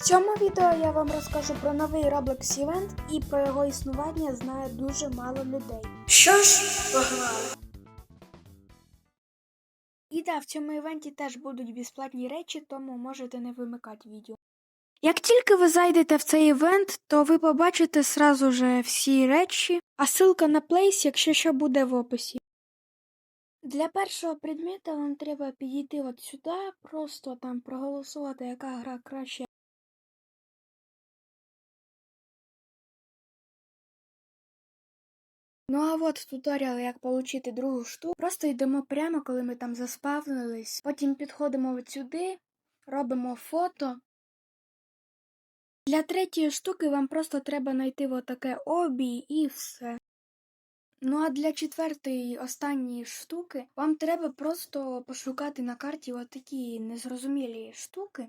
В цьому відео я вам розкажу про новий Roblox Event і про його існування знає дуже мало людей. Що ж, погнали. І так, в цьому івенті теж будуть безплатні речі, тому можете не вимикати відео. Як тільки ви зайдете в цей івент, то ви побачите сразу же всі речі, а ссылка на плейс, якщо що буде в описі. Для першого предмета вам треба підійти от сюди, просто там проголосувати, яка гра краще. Ну а от туторіал, як отримати другу штуку. Просто йдемо прямо, коли ми там заспавнились. Потім підходимо от сюди, робимо фото. Для третьої штуки вам просто треба знайти отаке обій і все. Ну а для четвертої останньої штуки вам треба просто пошукати на карті отакі незрозумілі штуки.